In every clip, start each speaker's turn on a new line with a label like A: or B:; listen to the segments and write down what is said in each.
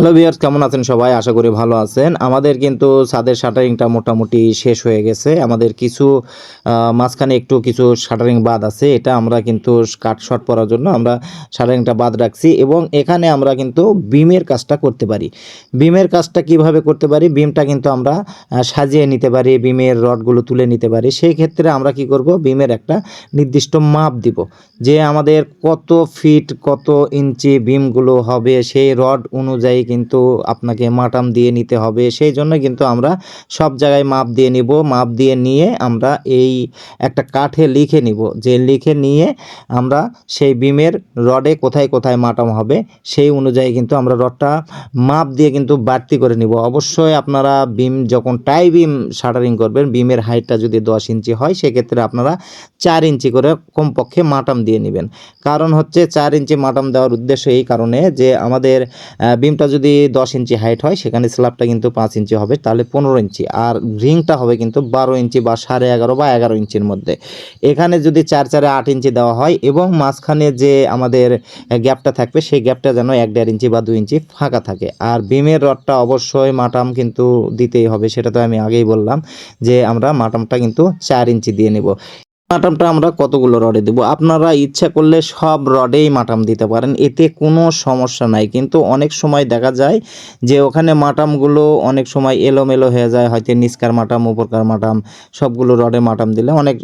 A: Hello viewers কেমন আছেন সবাই? আশা করি ভালো আছেন। আমাদের কিন্তু ছাদের শাটারিংটা মোটামুটি শেষ হয়ে গেছে। আমাদের কিছু মাঝখানে একটু কিছু শাটারিং বাদ আছে। এটা আমরা কিন্তু কাট শট পরার জন্য আমরা শাটারিংটা বাদ রাখছি এবং এখানে আমরা কিন্তু বিমের কাজটা করতে পারি। বিমের কাজটা কীভাবে করতে পারি? বিমটা কিন্তু আমরা সাজিয়ে নিতে পারি, বিমের রডগুলো তুলে নিতে পারি। সেই ক্ষেত্রে আমরা কি করব? বিমের একটা নির্দিষ্ট মাপ দিব। যে আমাদের কত ফিট, কত ইঞ্চি বিমগুলো হবে, সেই রড অনুযায়ী কিন্তু আপনাকে মাটাম দিয়ে নিতে হবে। সেই জন্য কিন্তু আমরা সব জায়গায় মাপ দিয়ে নিব। মাপ দিয়ে নিয়ে আমরা এই একটা কাঠে লিখে নিব। যে লিখে নিয়ে আমরা সেই বিমের রডে কোথায় কোথায় মাটাম হবে, সেই অনুযায়ী কিন্তু আমরা রডটা মাপ দিয়ে কিন্তু বাড়তি করে নিব। অবশ্যই আপনারা বিম যখন টাই বিম শাটারিং করবেন, বিমের হাইটটা যদি দশ ইঞ্চি হয়, সেক্ষেত্রে আপনারা চার ইঞ্চি করে কমপক্ষে মাটাম দিয়ে নেবেন। কারণ হচ্ছে চার ইঞ্চি মাটাম দেওয়ার উদ্দেশ্য এই কারণে যে আমাদের বিমটা যদি দশ ইঞ্চি হাইট হয়, সেখানে স্ল্যাবটা কিন্তু পাঁচ ইঞ্চি হবে, তাহলে পনেরো ইঞ্চি। আর রিংটা হবে কিন্তু বারো ইঞ্চি বা সাড়ে এগারো বা এগারো ইঞ্চির মধ্যে। এখানে যদি চার চারে আট ইঞ্চি দেওয়া হয় এবং মাঝখানে যে আমাদের গ্যাপটা থাকবে, সেই গ্যাপটা যেন এক দেড় ইঞ্চি বা দুই ইঞ্চি ফাঁকা থাকে। আর বিমের রডটা অবশ্যই মাটাম কিন্তু দিতেই হবে, সেটা তো আমি আগেই বললাম যে আমরা মাটামটা কিন্তু চার ইঞ্চি দিয়ে নেব। মাটামটা আমরা কতগুলো রডে দেবো? আপনারা ইচ্ছা করলে সব রডেই মাটাম দিতে পারেন, এতে কোনো সমস্যা নাই। কিন্তু অনেক সময় দেখা যায় যে ওখানে মাটামগুলো অনেক সময় এলোমেলো হয়ে যায়, হয়তো নিষ্কার মাটাম, উপরকার মাটাম, সবগুলো রডে মাটাম দিলে অনেক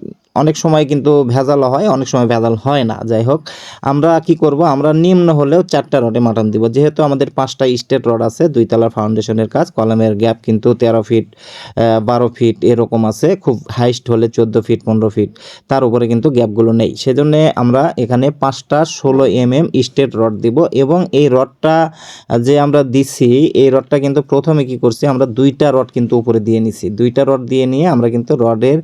A: অনেক সময় কিন্তু ভেজাল হয়, অনেক সময় ভেজাল হয় না। যাই হোক, আমরা কি করব? আমরা নিম্ন হলেও চারটা রডে মাটাম দিব। যেহেতু আমাদের পাঁচটা স্টেট রড আছে দুইতলা ফাউন্ডেশনের কাজ, কলমের গ্যাপ কিন্তু তেরো ফিট বারো ফিট এরকম আছে, খুব হাইস্ট হলে চোদ্দ ফিট, পনেরো ফিট, তার উপরে কিন্তু গ্যাপগুলো নেই। সেজন্য আমরা এখানে পাঁচটা ষোলো এম এম স্টেট রড দিব এবং এই রডটা যে আমরা দিচ্ছি এই রডটা কিন্তু প্রথমে কি করছি, আমরা দুইটা রড কিন্তু উপরে দিয়ে নিছি। দুইটা রড দিয়ে নিয়ে আমরা কিন্তু রডের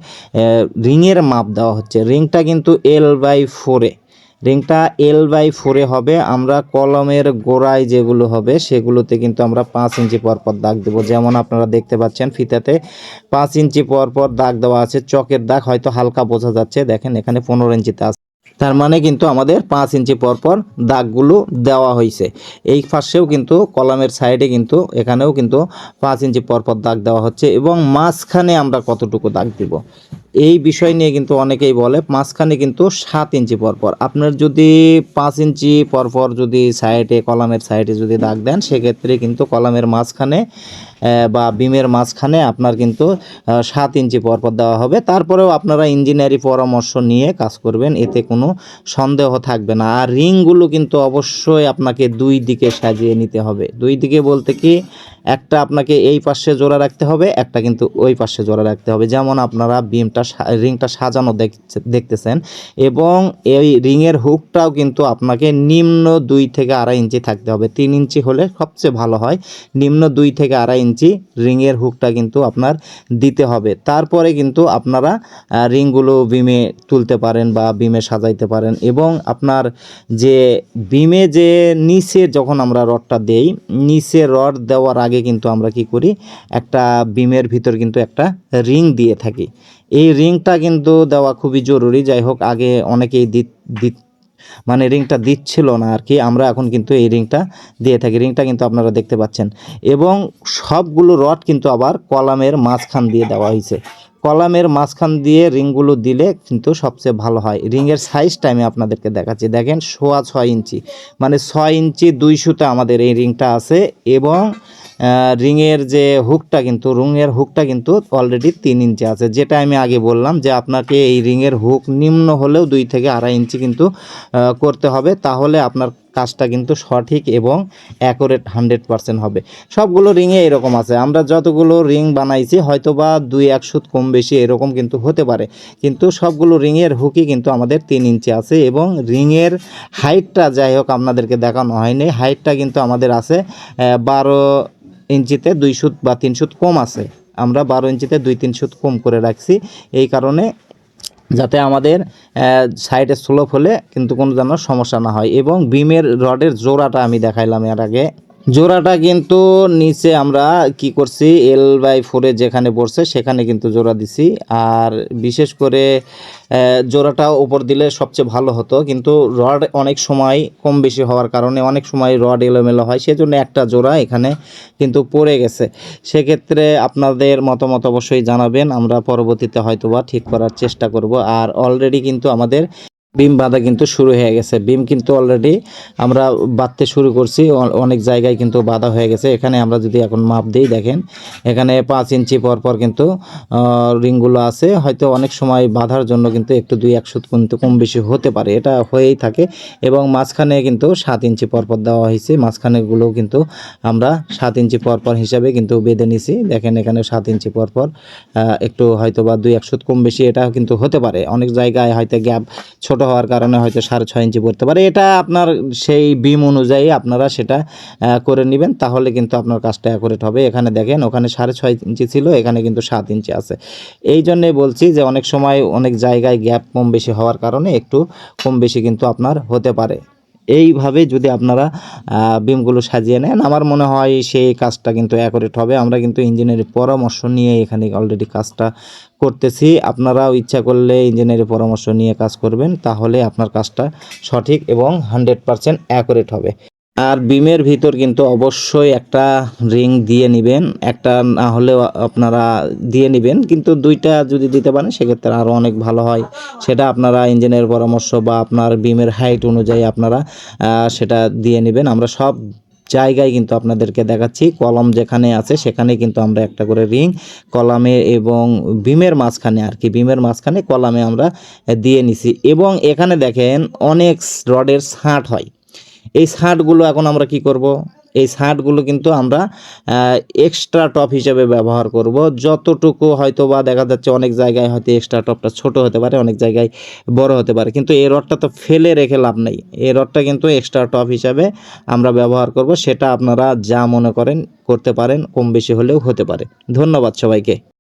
A: রিংয়ের মাপ দেওয়া হচ্ছে। রিংটা কিন্তু এল বাই ফোরে রিংটা এল বাই ফোরে হবে। আমরা কলমের গোড়ায় যেগুলো হবে, সেগুলোতে কিন্তু আমরা পাঁচ ইঞ্চি পর পর দাগ দেবো। যেমন আপনারা দেখতে পাচ্ছেন ফিতাতে পাঁচ ইঞ্চি পর পর দাগ দেওয়া আছে। চকের দাগ হয়তো হালকা বোঝা যাচ্ছে। দেখেন এখানে পনেরো ইঞ্চিতে আছে। তার মানে কিন্তু আমাদের পাঁচ ইঞ্চি পর পর দাগগুলো দেওয়া হয়েছে এই পাশেও কিন্তু কলামের সাইডে কিন্তু এখানেও কিন্তু পাঁচ ইঞ্চি পর পর দাগ দেওয়া হচ্ছে এবং মাঝখানে আমরা কতটুকু দাগ দিব? এই বিষয় নিয়ে কিন্তু অনেকেই বলে, মাঝখানে কিন্তু সাত ইঞ্চি পর পর আপনার যদি পাঁচ ইঞ্চি পর পর যদি সাইডে, কলামের সাইডে যদি দাগ দেন, সেক্ষেত্রে কিন্তু কলামের মাঝখানে বা বিমের মাঝখানে আপনার কিন্তু সাত ইঞ্চি পর পর দেওয়া হবে। তারপরেও আপনারা ইঞ্জিনিয়ারি পরামর্শ নিয়ে কাজ করবেন, এতে কোনো সন্দেহ থাকবে না। আর রিংগুলো কিন্তু অবশ্যই আপনাকে দুই দিকে সাজিয়ে নিতে হবে। দুই দিকে বলতে কি একটা আপনাকে এই পাশে জোড়া রাখতে হবে, একটা কিন্তু ওই পাশে জোড়া রাখতে হবে। যেমন আপনারা বিমটা রিংটা সাজানো দেখতেছেন এবং এই রিংয়ের হুকটাও কিন্তু আপনাকে নিম্ন দুই থেকে আড়াই ইঞ্চি থাকতে হবে। তিন ইঞ্চি হলে সবচেয়ে ভালো হয়, নিম্ন দুই থেকে আড়াই ইঞ্চি রিংয়ের হুকটা কিন্তু আপনার দিতে হবে। তারপরে কিন্তু আপনারা রিংগুলো বিমে তুলতে পারেন বা বিমে সাজাইতে পারেন এবং আপনার যে বিমে যে নিচে যখন আমরা রডটা দেই, নিচে রড দেওয়ার আগে কিন্তু আমরা কি করি? একটা বিমের ভিতর কিন্তু একটা রিং দিয়ে থাকি। এই রিংটা কিন্তু দেওয়া খুবই জরুরি। যাই হোক, আগে অনেকেই দিত মানে রিংটা দিচ্ছিল না আর কি। আমরা এখন কিন্তু এই রিংটা দিয়ে থাকি। রিংটা কিন্তু আপনারা দেখতে পাচ্ছেন। এবং সবগুলো রড কিন্তু আবার কলামের মাঝখান দিয়ে দেওয়া হয়েছে কলামের মাঝখান দিয়ে রিংগুলো দিলে কিন্তু সবচেয়ে ভালো হয়। রিংয়ের সাইজটা আমি আপনাদেরকে দেখাচ্ছি। দেখেন, সোয়া ছয় ইঞ্চি। মানে ছয় ইঞ্চি দুই সুতা আমাদের এই রিংটা আছে এবং রিংয়ের যে হুকটা কিন্তু রিংয়ের হুকটা কিন্তু অলরেডি তিন ইঞ্চি আছে। যেটা আমি আগে বললাম যে আপনাকে এই রিংয়ের হুক নিম্ন হলেও দুই থেকে আড়াই ইঞ্চি কিন্তু করতে হবে। তাহলে আপনার কাজটা কিন্তু সঠিক এবং অ্যাকুরেট হান্ড্রেড পার্সেন্ট হবে। সবগুলো রিংয়ে এরকম আছে। আমরা যতগুলো রিং বানাইছি হয়তো বা দুই এক সুত কম বেশি এরকম কিন্তু হতে পারে। কিন্তু সবগুলো রিংয়ের হুকই কিন্তু আমাদের তিন ইঞ্চি আছে এবং রিংয়ের হাইটটা যাই হোক আপনাদেরকে দেখানো হয়নি। হাইটটা কিন্তু আমাদের আছে বারো ইঞ্চিতে দুই সুত বা তিন সুত কম আছে। আমরা বারো ইঞ্চিতে দুই তিন সুত কম করে রাখছি। এই কারণে যাতে আমাদের সাইডে স্লোপ হলে কিন্তু কোনো যেন সমস্যা না হয়। এবং বিমের রডের জোড়াটা আমি দেখাইলাম এর আগে। জোড়াটা কিন্তু নিচে আমরা কি করছি এল বাই ফোরে যেখানে পড়ছে সেখানে কিন্তু জোড়া দিছি। আর বিশেষ করে জোড়াটা উপর দিলে সবচেয়ে ভালো হতো। কিন্তু রড অনেক সময় কম বেশি হওয়ার কারণে অনেক সময় রড এলোমেলো হয়, সেজন্য একটা জোড়া এখানে কিন্তু পড়ে গেছে। সেক্ষেত্রে আপনাদের মতামত অবশ্যই জানাবেন, আমরা পরবর্তীতে হয়তোবা ঠিক করার চেষ্টা করব। আর অলরেডি কিন্তু আমাদের বিম বাঁধা কিন্তু শুরু হয়ে গেছে। বিম কিন্তু অলরেডি আমরা বাঁধতে শুরু করছি। অনেক জায়গায় কিন্তু বাঁধা হয়ে গেছে। এখানে আমরা যদি এখন মাপ দিই, দেখেন, এখানে পাঁচ ইঞ্চি পর পর কিন্তু রিংগুলো আছে। হয়তো অনেক সময় বাঁধার জন্য কিন্তু একটু দুই একশো কিন্তু কম বেশি হতে পারে। এটা হয়েই থাকে এবং মাঝখানে কিন্তু সাত ইঞ্চি পর পর দেওয়া হয়েছে। মাঝখানেগুলোও কিন্তু আমরা সাত ইঞ্চি পর পর হিসাবে কিন্তু বেঁধে নিছি। দেখেন, এখানে সাত ইঞ্চি পর পর একটু হয়তো বা দুই একশো কম বেশি এটা কিন্তু হতে পারে। অনেক জায়গায় হয়তো গ্যাপ ছোট হওয়ার কারণে হয়তো সাড়ে ছয় ইঞ্চি পড়তে পারে। এটা আপনার সেই বিম অনুযায়ী আপনারা সেটা করে নেবেন। তাহলে কিন্তু আপনার কাজটা অ্যাকুরেট হবে। এখানে দেখেন, ওখানে সাড়ে ছয় ইঞ্চি ছিল, এখানে কিন্তু সাত ইঞ্চি আছে। এই জন্যে বলছি যে অনেক সময় অনেক জায়গায় গ্যাপ কম বেশি হওয়ার কারণে একটু কম বেশি কিন্তু আপনার হতে পারে। এইভাবে যদি আপনারা বিমগুলো সাজিয়ে নেন, আমার মনে হয় সেই কাজটা কিন্তু অ্যাকুরেট হবে। আমরা কিন্তু ইঞ্জিনিয়ারের পরামর্শ নিয়ে এখানে অলরেডি কাজটা করতেছি, আপনারাও ইচ্ছা করলে ইঞ্জিনিয়ারের পরামর্শ নিয়ে কাজ করবেন, তাহলে আপনার কাজটা সঠিক এবং হান্ড্রেড পারসেন্ট অ্যাকুরেট হবে। আর বিমের ভিতর কিন্তু অবশ্যই একটা রিং দিয়ে নেবেন, একটা না হলেও আপনারা দিয়ে নেবেন, কিন্তু দুইটা যদি দিতে পারেন, সেক্ষেত্রে আরও অনেক ভালো হয়। সেটা আপনারা ইঞ্জিনের পরামর্শ বা আপনার বিমের হাইট অনুযায়ী আপনারা সেটা দিয়ে নেবেন। আমরা সব জায়গায় কিন্তু আপনাদেরকে দেখাচ্ছি। কলম যেখানে আছে সেখানে কিন্তু আমরা একটা করে রিং, কলামে এবং বিমের মাঝখানে আর কি বিমের মাঝখানে কলামে আমরা দিয়ে নিছি। এবং এখানে দেখেন অনেক রডের ছাঁট হয়। এই ছাঁটগুলো এখন আমরা কি করব? এই শার্টগুলো কিন্তু আমরা এক্সট্রা টপ হিসেবে ব্যবহার করব। যতটুকু হয়তো বা দেখা যাচ্ছে অনেক জায়গায় হয়তো এক্সট্রা টপটা ছোট হতে পারে, অনেক জায়গায় বড় হতে পারে। কিন্তু এই রডটা তো ফেলে রেখে লাভ নেই। এই রডটা কিন্তু এক্সট্রা টপ হিসাবে আমরা ব্যবহার করব। সেটা আপনারা যা মনে করেন করতে পারেন, কম বেশি হলেও হতে পারে। ধন্যবাদ সবাইকে।